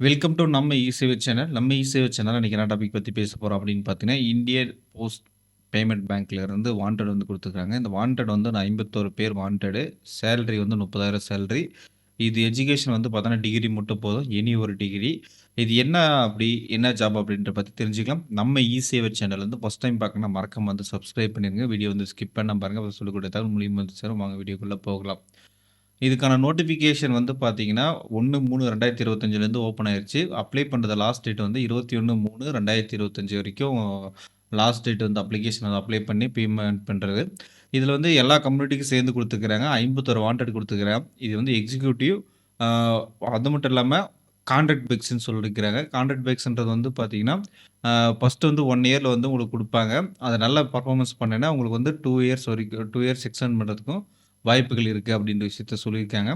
Welcome to நம்ம இசேவை channel. நம்ம இசேவை channel இன்றைக்கி இன்னைக்கு என்ன டாபிக் பற்றி பேச போகிறோம் அப்படின்னு பார்த்தீங்கன்னா, இந்தியன் போஸ்ட் பேமெண்ட் பேங்க்ல இருந்து வாண்டட் வந்து கொடுத்துருக்காங்க இந்த வாண்டட் வந்து நான் 51 பேர் வாண்டடு. சேலரி வந்து 30,000 சேலரி. இது எஜுகேஷன் வந்து பார்த்தோன்னா, டிகிரி மட்டும் போதும். எனி ஒரு டிகிரி. இது என்ன அப்படி என்ன ஜாப் அப்படின்ற பற்றி தெரிஞ்சுக்கலாம். நம்ம இசேவை சேனல் வந்து ஃபஸ்ட் டைம் பார்க்கணும் மறக்காம வந்து சப்ஸ்கிரைப் பண்ணிருங்க. வீடியோ வந்து ஸ்கிப் பண்ண பாருங்கள் சொல்லக்கூடிய தகவல் மூலியமாக வந்து சேரும். வாங்க வீடியோக்குள்ளே போகலாம். இதுக்கான நோட்டிஃபிகேஷன் வந்து பார்த்தீங்கன்னா, 1/3/2025லேருந்து ஓப்பன் ஆயிருச்சு. அப்ளை பண்ணுறது லாஸ்ட் டேட் வந்து 21/3/2025 வரைக்கும் லாஸ்ட் டேட் வந்து அப்ளிகேஷன் வந்து அப்ளை பண்ணி பேமெண்ட் பண்ணுறது இதில் வந்து எல்லா கம்யூனிட்டிக்கும் சேர்ந்து கொடுத்துக்கிறாங்க ஐம்பத்தொரு வாண்டட் குடுத்துருக்காங்க. இது வந்து எக்ஸிக்யூட்டிவ் அது மட்டும் இல்லாமல் கான்ட்ராக்ட் பேஸ்ன்னு சொல்லியிருக்கிறாங்க. கான்ட்ராக்ட் பேஸ்ன்றது வந்து பார்த்தீங்கன்னா, ஃபஸ்ட்டு வந்து ஒன் இயரில் வந்து உங்களுக்கு கொடுப்பாங்க அதை நல்லா பர்ஃபார்மன்ஸ் பண்ணினா உங்களுக்கு வந்து டூ இயர்ஸ் வரைக்கும் டூ இயர்ஸ் எக்ஸ்டெண்ட் பண்ணுறதுக்கும் வாய்ப்புகள் இருக்குது அப்படின்ற விஷயத்த சொல்லியிருக்காங்க.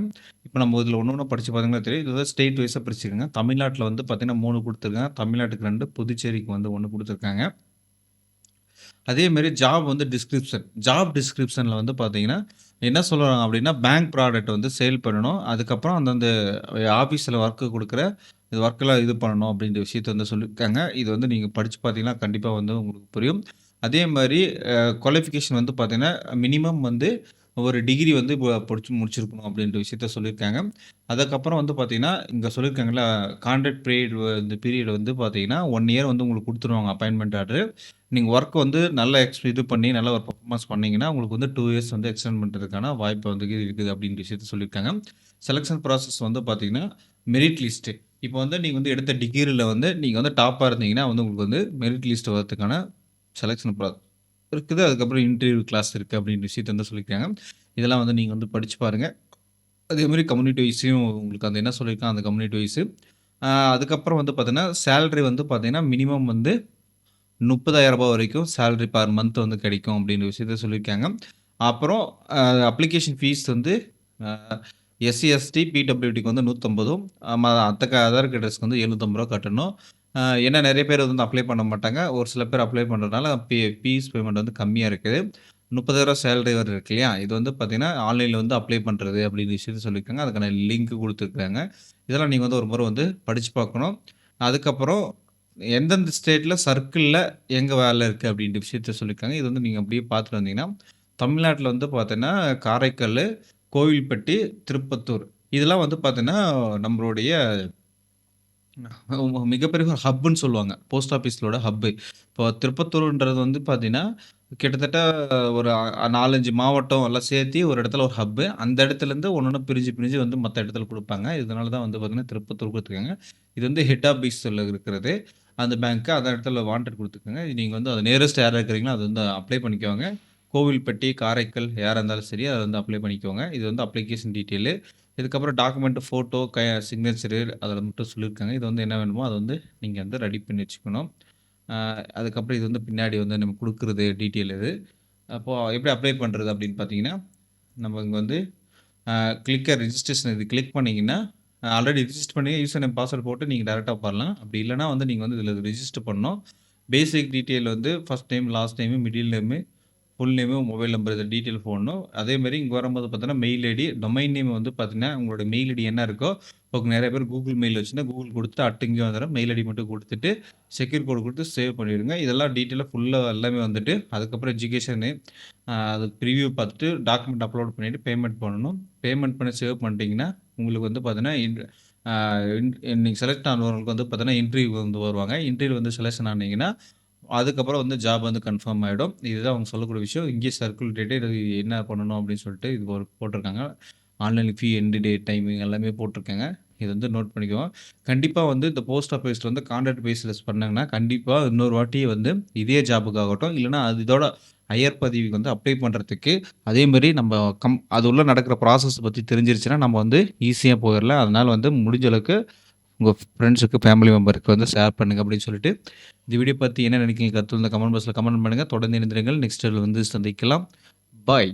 இப்போ நம்ம இதில் ஒன்று ஒன்று படித்து பார்த்தீங்கன்னா தெரியும். இது ஸ்டேட் வைஸாக பிரிச்சுருக்காங்க தமிழ்நாட்டில் வந்து பார்த்திங்கன்னா மூணு கொடுத்துருக்காங்க தமிழ்நாட்டுக்கு ரெண்டு புதுச்சேரிக்கு வந்து ஒன்று கொடுத்துருக்காங்க அதேமாரி ஜாப் வந்து டிஸ்கிரிப்ஷன். ஜாப் டிஸ்கிரிப்ஷனில் வந்து பார்த்தீங்கன்னா, என்ன சொல்கிறாங்க அப்படின்னா, பேங்க் ப்ராடக்ட் வந்து சேல் பண்ணணும். அதுக்கப்புறம் அந்தந்த ஆஃபீஸில் ஒர்க்கு கொடுக்குற இது ஒர்க்கெல்லாம் இது பண்ணணும் அப்படின்ற விஷயத்த வந்து சொல்லியிருக்காங்க. இது வந்து நீங்கள் படித்து பார்த்தீங்கன்னா, கண்டிப்பாக வந்து உங்களுக்கு புரியும். அதே மாதிரி குவாலிஃபிகேஷன் வந்து பார்த்தீங்கன்னா, மினிமம் வந்து ஒரு டிகிரி வந்து இப்போ படிச்சு முடிச்சிருக்கணும் அப்படின்ற விஷயத்த சொல்லியிருக்காங்க. அதுக்கப்புறம் வந்து பார்த்தீங்கன்னா, இங்கே சொல்லியிருக்காங்கல்ல கான்ட்ராக்ட் பீரியட் இந்த பீரியட் வந்து பார்த்தீங்கன்னா, ஒன் இயர் வந்து உங்களுக்கு கொடுத்துருவாங்க அப்பாயின்மெண்ட் ஆர்டர். நீங்கள் ஒர்க் வந்து நல்ல எக்ஸ் இது பண்ணி நல்ல ஒரு பர்ஃபார்மன்ஸ் பண்ணீங்கன்னா, உங்களுக்கு வந்து டூ இயர்ஸ் வந்து எக்ஸ்டெண்ட் பண்ணுறதுக்கான வாய்ப்பு வந்து இருக்குது அப்படின்ற விஷயத்த சொல்லியிருக்காங்க. செலெக்ஷன் ப்ராசஸ் வந்து பார்த்தீங்கன்னா, மெரிட் லிஸ்ட்டு இப்போ வந்து நீங்கள் வந்து எடுத்த டிகிரியில் வந்து நீங்கள் வந்து டாப்பாக இருந்தீங்கன்னா வந்து உங்களுக்கு வந்து மெரிட் லிஸ்ட் வரதுக்கான செலெக்ஷன் ப்ரா இருக்குது. அதுக்கப்புறம் இன்டர்வியூ கிளாஸ் இருக்குது அப்படின்ற விஷயத்த வந்து சொல்லியிருக்காங்க. இதெல்லாம் வந்து நீங்கள் வந்து படித்து பாருங்க. அதே கம்யூனிட்டி வைஸையும் உங்களுக்கு அந்த என்ன சொல்லியிருக்காங்க அந்த கம்யூனிட்டி வைஸு அதுக்கப்புறம் வந்து பார்த்தீங்கன்னா, சேலரி வந்து பார்த்தீங்கன்னா, மினிமம் வந்து ரூ. 30,000 வரைக்கும் சேலரி பர் மந்த் வந்து கிடைக்கும் அப்படின்ற விஷயத்த சொல்லியிருக்காங்க. அப்புறம் அப்ளிகேஷன் ஃபீஸ் வந்து எஸ்சி, எஸ்டி, பிடபிள்யூடிக்கு வந்து 150 ம அதர் கேட்டகரிஸ்க்கு வந்து எழுநூத்தம்பது ரூபா கட்டணும். அ ஏன்னா நெறைய பேர் வந்து அப்ளை பண்ண மாட்டாங்க. ஒரு சில பேர் அப்ளை பண்றதுனால பி பிஎஸ் பேமெண்ட் வந்து கம்மியா இருக்குது. ரூ. 30,000 சேலரி வேற இருக்கு இல்லையா? இது வந்து பார்த்தீங்கன்னா, ஆன்லைன்ல வந்து அப்ளை பண்றது அப்படின்ற விஷயத்த சொல்லியிருக்காங்க. அதுக்கான லிங்க் குடுத்துருக்காங்க. இதெல்லாம் நீங்க வந்து ஒரு முறை வந்து படிச்சு பார்க்கணும். அதுக்கப்புறம் எந்தெந்த ஸ்டேட்ல சர்க்கிள்ல எங்க வேலை இருக்கு அப்படின்ற விஷயத்த சொல்லியிருக்காங்க. இது வந்து நீங்க அப்படியே பார்த்துட்டு வந்தீங்கன்னா, தமிழ்நாட்டில் வந்து பார்த்தீங்கன்னா, காரைக்கல் கோவில்பட்டி, திருப்பத்தூர் இதெல்லாம் வந்து பார்த்தீங்கன்னா, நம்மளுடைய மிகப்பெரிய ஒரு ஹப்புன்னு சொல்லுவாங்க. போஸ்ட் ஆஃபீஸ்லோட ஹப்பு இப்போ திருப்பத்தூர்ன்றது வந்து பார்த்தீங்கன்னா, கிட்டத்தட்ட ஒரு நாலஞ்சு மாவட்டம் எல்லாம் சேர்த்தி ஒரு இடத்துல ஒரு ஹப்பு அந்த இடத்துலேருந்து ஒண்ணொண்ணா பிரிஞ்சு, பிரிஞ்சு வந்து மற்ற இடத்துல கொடுப்பாங்க இதனால தான் வந்து பார்த்தீங்கன்னா, திருப்பத்தூர் கொடுத்துருக்காங்க இது வந்து ஹெட் ஆஃபீஸில் இருக்கிறது. அந்த பேங்க்கு அந்த இடத்துல வாண்டட் கொடுத்துருக்காங்க நீங்கள் வந்து அது நேரஸ்ட் யாரா இருக்கிறீங்களோ அது வந்து அப்ளை பண்ணிக்கோங்க. கோவில்பட்டி, காரைக்கல் யாராக இருந்தாலும் சரி, அதை வந்து அப்ளை பண்ணிக்கோங்க. இது வந்து அப்ளிகேஷன் டீட்டெயிலு. இதுக்கப்புறம் டாக்குமெண்ட், ஃபோட்டோ, க சிக்னேச்சரு அதில் மட்டும் சொல்லியிருக்காங்க. இது வந்து என்ன வேணுமோ அதை வந்து நீங்கள் வந்து ரெடி பண்ணி வச்சுக்கணும். அதுக்கப்புறம் இது வந்து பின்னாடி வந்து நம்ம கொடுக்குறது டீட்டெயில் இது. அப்போது எப்படி அப்ளை பண்ணுறது அப்படின்னு பார்த்தீங்கன்னா, நம்ம இங்கே வந்து கிளிக்கர் ரிஜிஸ்ட்ரேஷன் இது கிளிக் பண்ணிங்கன்னா ஆல்ரெடி ரிஜிஸ்டர் பண்ணி யூசர் நேம், பாஸ்வேர்ட் போட்டு நீங்கள் டேரெக்டாக வரலாம். அப்படி இல்லைனா வந்து நீங்கள் வந்து இதில் ரிஜிஸ்டர் பண்ணோம் பேசிக் டீட்டெயில் வந்து first name, last name, middle name, full name, mobile number இத டீட்டெயில் ஃபோனும் அதே மாரி வரும்போது பார்த்தீங்கன்னா, மெயில் ஐடி, டொமைன் நேம் வந்து பார்த்தீங்கன்னா, உங்களோட மெயில் ஐடி என்ன இருக்கோ, இப்போ நிறைய பேர் கூகுள் மெயில் வச்சுன்னா கூகுள் குடுத்துட்டு அட் இங்கே வந்துடும் மெயில் ஐடி மட்டும் கொடுத்துட்டு செக்யூர் கோட் கொடுத்து சேவ் பண்ணிடுங்க. இதெல்லாம் டீட்டெயிலாக ஃபுல்லாக எல்லாமே வந்துட்டு, அதுக்கப்புறம் எஜுகேஷனு அது ப்ரிவியூ பார்த்துட்டு டாக்குமெண்ட் அப்லோட் பண்ணிவிட்டு பேமெண்ட் பண்ணணும். பேமெண்ட் பண்ணி சேவ் பண்ணிட்டீங்கன்னா, உங்களுக்கு வந்து பார்த்தீங்கன்னா, இன் இன் செலக்ட் ஆனவங்களுக்கு வந்து பார்த்தீங்கன்னா, இன்டர்வியூ வந்து வருவாங்க. இன்டர்வியூ வந்து செலெக்ஷன் ஆனீங்கன்னா, அதுக்கப்புறம் வந்து ஜாப் வந்து கன்ஃபார்ம் ஆகிடும் இதுதான் அவங்க சொல்லக்கூடிய விஷயம். இங்கேயே சர்க்குல் டேட்டு இது என்ன பண்ணணும் அப்படின்னு சொல்லிட்டு இது ஒரு போட்டிருக்காங்க. Online fee, end date, timing எல்லாமே போட்டிருக்காங்க. இது வந்து நோட் பண்ணிக்குவோம் கண்டிப்பாக வந்து இந்த போஸ்ட் ஆஃபீஸில் வந்து கான்ட்ராக்ட் பேஸில் பண்ணாங்கன்னா, கண்டிப்பாக இன்னொரு வாட்டி வந்து இதே ஜாபுக்காகட்டும், இல்லைனா அது இதோட ஹையர் பதவிக்கு வந்து அப்ளை பண்ணுறதுக்கு அதே நம்ம கம் அது உள்ள நடக்கிற ப்ராசஸ் பற்றி தெரிஞ்சிருச்சுன்னா, நம்ம வந்து ஈஸியாக போயிடலாம் அதனால் வந்து முடிஞ்ச அளவுக்கு உங்கள் ஃப்ரெண்ட்ஸுக்கு, ஃபேமிலி மெம்பருக்கு வந்து ஷேர் பண்ணுங்க அப்படின்னு சொல்லிட்டு, இந்த வீடியோ பற்றி என்ன நினைக்கிறீங்க? கருத்து இந்த கமெண்ட் பாக்ஸில் கமெண்ட் பண்ணுங்கள் தொடர்ந்து இணைந்திருங்கள். நெக்ஸ்ட் வந்து சந்திக்கலாம். பாய்.